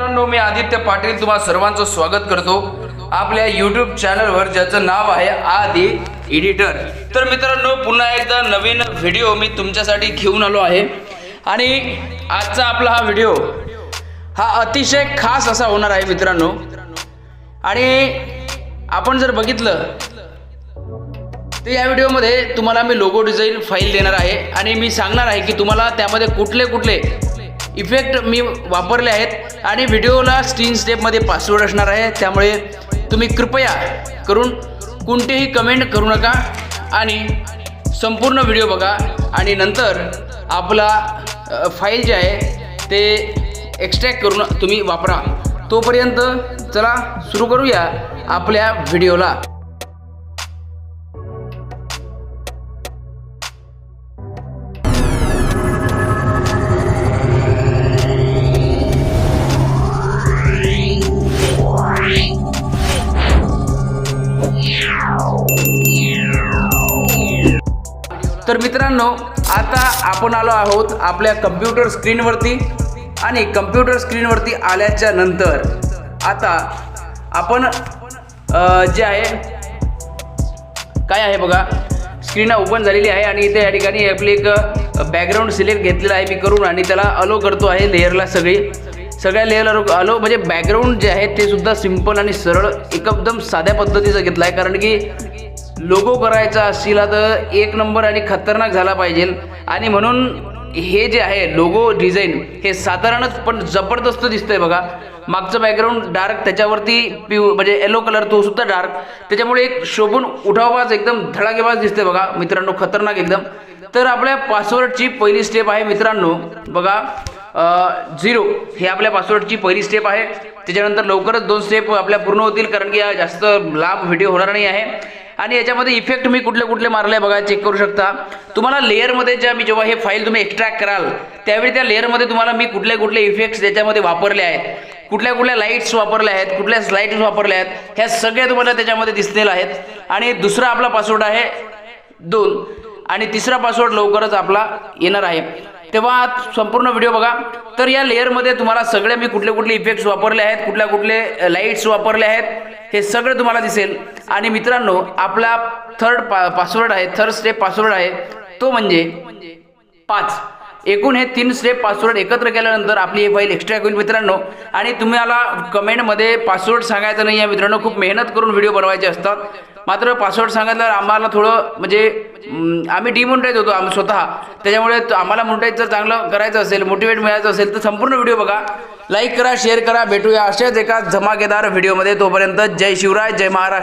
मित्रांनो मी आदित्य पाटील तुम्हा सर्वांचं स्वागत करतो. आपल्या यूट्यूब चॅनलवर ज्याचं नाव आहे आदि एडिटर तर मित्रांनो पुन्हा एकदा नवीन व्हिडिओ मी तुमच्यासाठी घेऊन आलो आहे. आणि आजचा आपला हा व्हिडिओ हा अतिशय खास असा होणार आहे मित्रांनो. आणि आपण जर बघितलं तर या व्हिडिओमध्ये तुम्हाला मी लोगो डिझाईन फाईल देणार आहे. आणि मी सांगणार आहे की तुम्हाला त्यामध्ये कुठले कुठले इफेक्ट मी वापरले आहेत आणि व्हिडिओला स्क्रीन स्टेपमध्ये पासवर्ड असणार आहे. त्यामुळे तुम्ही कृपया करून कोणतेही कमेंट करू नका आणि संपूर्ण व्हिडिओ बघा. आणि नंतर आपला फाईल जे आहे ते एक्स्ट्रॅक्ट करून तुम्ही वापरा. तोपर्यंत चला सुरू करूया आपल्या व्हिडिओला तर मित्रांनो आता आपण आलो आहोत आपल्या कम्प्युटर स्क्रीनवरती आणि कम्प्युटर स्क्रीनवरती आल्याच्यानंतर. आता आपण जे आहे काय आहे बघा स्क्रीन ओपन झालेली आहे आणि इथे या ठिकाणी आपली एक बॅकग्राऊंड सिलेक्ट घेतलेला आहे मी करून आणि त्याला अलो करतो आहे लेअरला सगळी. सगळ्या लेअरला अलो म्हणजे बॅकग्राऊंड जे आहे ते सुद्धा सिंपल आणि सरळ एकदम साध्या पद्धतीचं घेतलं आहे. कारण की लोगो करायचा असला तर एक नंबर आणि खतरनाक झाला पाहिजे. आणि म्हणून हे जे आहे लोगो डिझाईन हे साधारणच पण जबरदस्त दिसतंय बघा. मागचं बॅकग्राऊंड डार्क त्याच्यावरती पिव म्हणजे येलो कलर तो सुद्धा डार्क त्याच्यामुळे एक शोभून उठावाच एकदम धडाकेबाज दिसते बघा. मित्रांनो खतरनाक एकदम. तर आपल्या पासवर्डची पहिली स्टेप आहे मित्रांनो बघा झिरो हे आपल्या पासवर्डची पहिली स्टेप आहे. त्याच्यानंतर लवकरच दोन स्टेप आपल्या पूर्ण होतील कारण की जास्त लांब व्हिडिओ होणार नाही आहे. आणि याच्यामध्ये इफेक्ट मी कुठले कुठले मारले बघा चेक करू शकता. तुम्हाला लेअरमध्ये ज्या मी जेव्हा हे फाईल तुम्ही एक्स्ट्रॅक्ट कराल त्यावेळी त्या लेअरमध्ये तुम्हाला मी कुठले कुठले इफेक्ट्स त्याच्यामध्ये वापरले आहेत. कुठल्या कुठल्या लाईट्स वापरल्या आहेत कुठल्या स्लाईट्स वापरल्या आहेत ह्या सगळ्या तुम्हाला त्याच्यामध्ये दिसलेल्या आहेत. आणि दुसरा आपला पासवर्ड आहे दोन. आणि तिसरा पासवर्ड लवकरच आपला येणार आहे. तेव्हा संपूर्ण व्हिडिओ बघा. तर या लेअरमध्ये तुम्हाला सगळे मी कुठले कुठले इफेक्ट्स वापरले आहेत कुठल्या कुठले लाईट्स वापरले आहेत हे सगळं तुम्हाला दिसेल. आणि मित्रांनो आपला थर्ड पा पासवर्ड आहे थर्ड स्टेप पासवर्ड आहे तो म्हणजे पाच. एकूण हे तीन स्टेप पासवर्ड एकत्र केल्यानंतर आपली ही फाईल एक्स्ट्रा होईल मित्रांनो. आणि तुम्हाला कमेंटमध्ये पासवर्ड सांगायचं नाही आहे मित्रांनो खूप मेहनत करून व्हिडिओ बनवायचे असतात. मात्र पासवर्ड सांगितल्यावर आम्हाला थोडं म्हणजे आम्ही डिमोनिटाईज होतो आम्ही स्वतः. त्याच्यामुळे आम्हाला मोनिटाईज जर चांगलं करायचं असेल मोटिवेट मिळायचं असेल तर संपूर्ण व्हिडिओ बघा. लाईक करा शेअर करा भेटूया अशाच एका धमाकेदार व्हिडिओमध्ये तोपर्यंत जय शिवराय जय महाराष्ट्र.